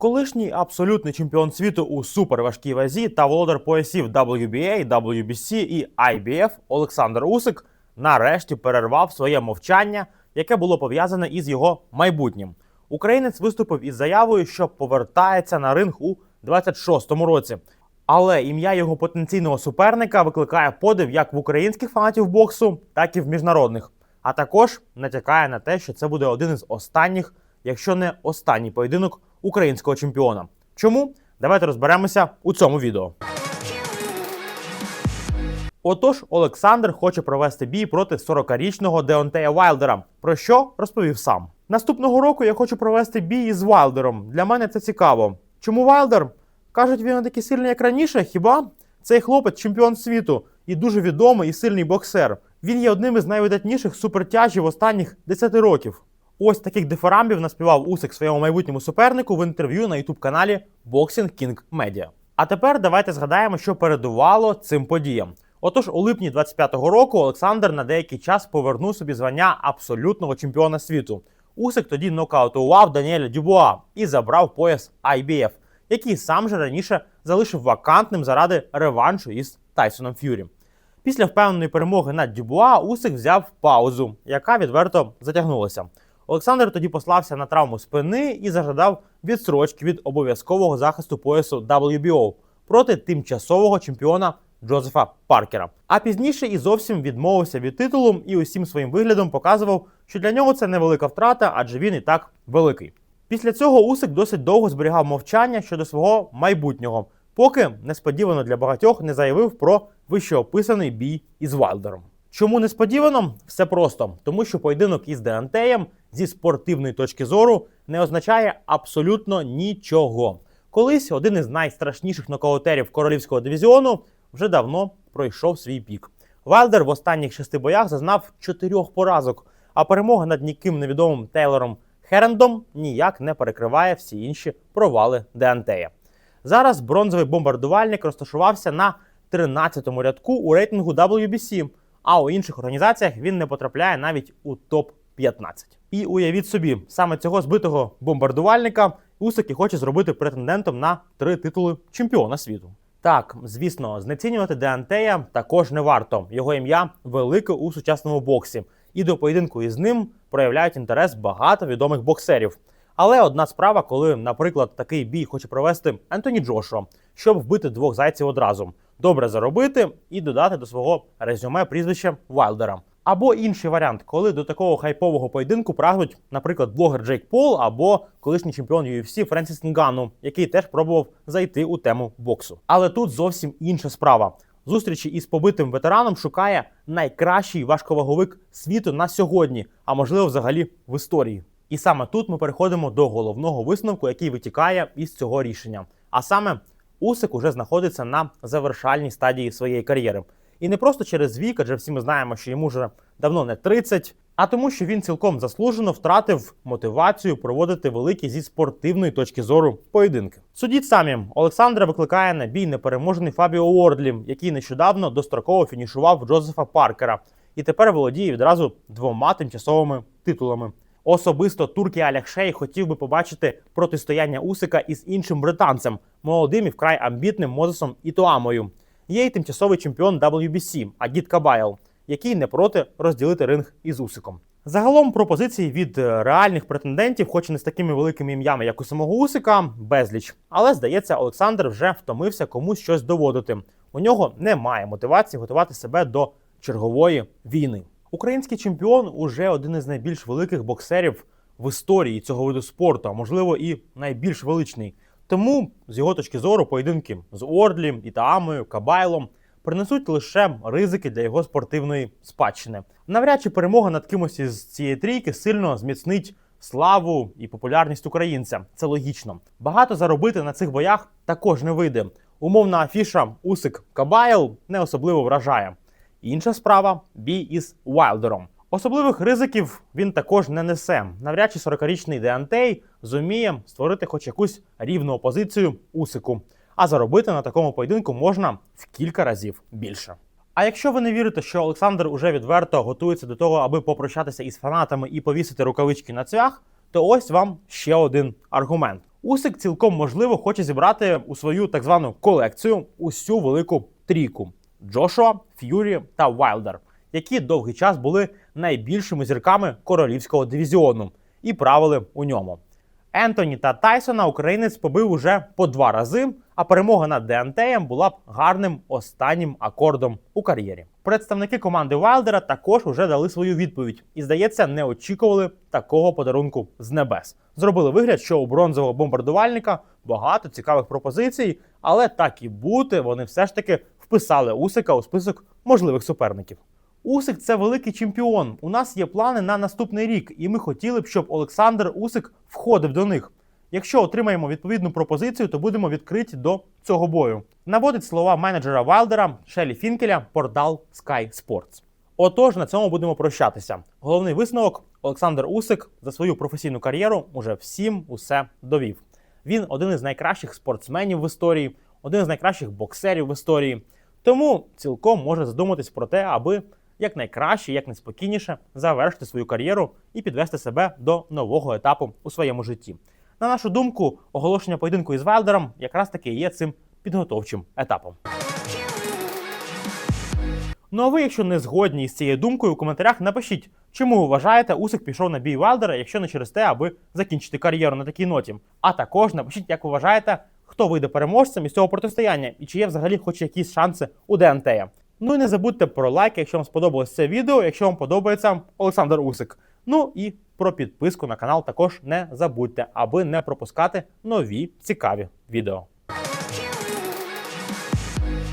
Колишній абсолютний чемпіон світу у суперважкій вазі та володар поясів WBA, WBC і IBF Олександр Усик нарешті перервав своє мовчання, яке було пов'язане із його майбутнім. Українець виступив із заявою, що повертається на ринг у 26-му році. Але ім'я його потенційного суперника викликає подив як в українських фанатів боксу, так і в міжнародних. А також натякає на те, що це буде один із останніх, якщо не останній поєдинок українського чемпіона. Чому? Давайте розберемося у цьому відео. Отож, Олександр хоче провести бій проти 40-річного Деонтея Вайлдера, про що розповів сам. Наступного року я хочу провести бій із Вайлдером. Для мене це цікаво. Чому Вайлдер? Кажуть, він не такий сильний, як раніше. Хіба цей хлопець чемпіон світу і дуже відомий і сильний боксер. Він є одним із найвидатніших супертяжів останніх 10 років. Ось таких дифирамбів наспівав Усик своєму майбутньому супернику в інтерв'ю на youtube каналі Boxing King Media. А тепер давайте згадаємо, що передувало цим подіям. Отож, у липні 25-го року Олександр на деякий час повернув собі звання абсолютного чемпіона світу. Усик тоді нокаутував Даніеля Дюбуа і забрав пояс IBF, який сам же раніше залишив вакантним заради реваншу із Тайсоном Ф'юрі. Після впевненої перемоги над Дюбуа Усик взяв паузу, яка відверто затягнулася. Олександр тоді послався на травму спини і зажадав відсрочки від обов'язкового захисту поясу WBO проти тимчасового чемпіона Джозефа Паркера. А пізніше і зовсім відмовився від титулу і усім своїм виглядом показував, що для нього це невелика втрата, адже він і так великий. Після цього Усик досить довго зберігав мовчання щодо свого майбутнього, поки несподівано для багатьох не заявив про вищеописаний бій із Вайлдером. Чому несподівано? Все просто, тому що поєдинок із Деантеєм зі спортивної точки зору не означає абсолютно нічого. Колись один із найстрашніших нокаутерів королівського дивізіону вже давно пройшов свій пік. Вайлдер в останніх шести боях зазнав чотирьох поразок, а перемога над ніким невідомим Тейлором Херендом ніяк не перекриває всі інші провали Деантея. Зараз бронзовий бомбардувальник розташувався на 13-му рядку у рейтингу WBC, а у інших організаціях він не потрапляє навіть у топ-15. І уявіть собі, саме цього збитого бомбардувальника Усик і хоче зробити претендентом на три титули чемпіона світу. Так, звісно, знецінювати Деантея також не варто. Його ім'я велике у сучасному боксі, і до поєдинку із ним проявляють інтерес багато відомих боксерів. Але одна справа, коли, наприклад, такий бій хоче провести Ентоні Джошуа, щоб вбити двох зайців одразу, добре заробити і додати до свого резюме прізвище Вайлдера. Або інший варіант, коли до такого хайпового поєдинку прагнуть, наприклад, блогер Джейк Пол або колишній чемпіон UFC Френсіс Нгану, який теж пробував зайти у тему боксу. Але тут зовсім інша справа. Зустрічі із побитим ветераном шукає найкращий важковаговик світу на сьогодні, а можливо, взагалі в історії. І саме тут ми переходимо до головного висновку, який витікає із цього рішення. А саме Усик уже знаходиться на завершальній стадії своєї кар'єри. І не просто через вік, адже всі ми знаємо, що йому вже давно не 30, а тому, що він цілком заслужено втратив мотивацію проводити великі зі спортивної точки зору поєдинки. Судіть самі, Олександра викликає на бій непереможений Фабіо Уордлі, який нещодавно достроково фінішував Джозефа Паркера, і тепер володіє відразу двома тимчасовими титулами. Особисто Туркі Аляхшей хотів би побачити протистояння Усика із іншим британцем, молодим і вкрай амбітним Мозесом Ітоамою. Є й тимчасовий чемпіон WBC Агіт Кабаєл, який не проти розділити ринг із Усиком. Загалом пропозицій від е, реальних претендентів, хоч і не з такими великими ім'ями, як у самого Усика, безліч. Але здається, Олександр вже втомився комусь щось доводити. У нього немає мотивації готувати себе до чергової війни. Український чемпіон уже один із найбільш великих боксерів в історії цього виду спорту, а можливо і найбільш величний. Тому, з його точки зору, поєдинки з Ордлі, Ітаамою, Кабайлом принесуть лише ризики для його спортивної спадщини. Навряд чи перемога над кимось із цієї трійки сильно зміцнить славу і популярність українця. Це логічно. Багато заробити на цих боях також не вийде. Умовна афіша Усик Кабайл не особливо вражає. Інша справа бій із Вайлдером. Особливих ризиків він також не несе. Навряд чи 40-річний Деантей зуміє створити хоч якусь рівну опозицію Усику. А заробити на такому поєдинку можна в кілька разів більше. А якщо ви не вірите, що Олександр уже відверто готується до того, аби попрощатися із фанатами і повісити рукавички на цвях, то ось вам ще один аргумент. Усик цілком можливо хоче зібрати у свою так звану колекцію усю велику трійку Джошуа, Ф'юрі та Вайлдер, які довгий час були найбільшими зірками королівського дивізіону і правили у ньому. Ентоні та Тайсона українець побив уже по два рази, а перемога над Деантеєм була б гарним останнім акордом у кар'єрі. Представники команди Вайлдера також уже дали свою відповідь і, здається, не очікували такого подарунку з небес. Зробили вигляд, що у бронзового бомбардувальника багато цікавих пропозицій, але так і бути, вони все ж таки вписали Усика у список можливих суперників. Усик це великий чемпіон. У нас є плани на наступний рік, і ми хотіли б, щоб Олександр Усик входив до них. Якщо отримаємо відповідну пропозицію, то будемо відкриті до цього бою. Наводить слова менеджера Вайлдера Шелі Фінкеля портал Sky Sports. Отож, на цьому будемо прощатися. Головний висновок Олександр Усик за свою професійну кар'єру уже всім усе довів. Він один із найкращих спортсменів в історії, один із найкращих боксерів в історії. Тому цілком може задуматись про те, аби якнайкраще, якнайспокійніше завершити свою кар'єру і підвести себе до нового етапу у своєму житті. На нашу думку, оголошення поєдинку із Вайлдером якраз таки є цим підготовчим етапом. Ну а ви, якщо не згодні з цією думкою, у коментарях напишіть, чому ви вважаєте, Усик пішов на бій Вайлдера, якщо не через те, аби закінчити кар'єру на такій ноті. А також напишіть, як ви вважаєте, хто вийде переможцем із цього протистояння, і чи є взагалі хоч якісь шанси у ДНТ. Ну і не забудьте про лайк, якщо вам сподобалось це відео, якщо вам подобається Олександр Усик. Ну і про підписку на канал також не забудьте, аби не пропускати нові цікаві відео.